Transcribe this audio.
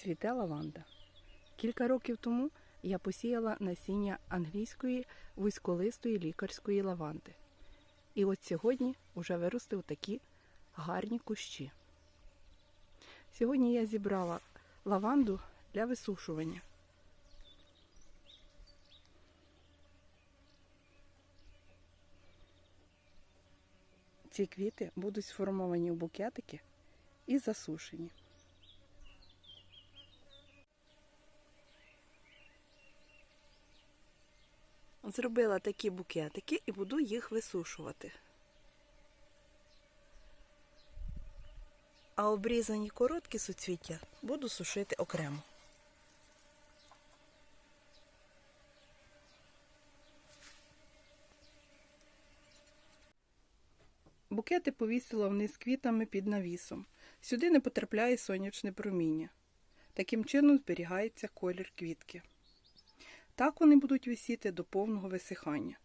цвіте лаванда. Кілька років тому я посіяла насіння англійської вузьколистої лікарської лаванди. І от сьогодні вже виростив такі гарні кущі. Сьогодні я зібрала лаванду для висушування. Ці квіти будуть сформовані в букетики і засушені. Зробила такі букетики і буду їх висушувати. А обрізані короткі суцвіття буду сушити окремо. Букети повісила вниз квітами під навісом. Сюди не потрапляє сонячне проміння. Таким чином зберігається колір квітки. Так вони будуть висіти до повного висихання.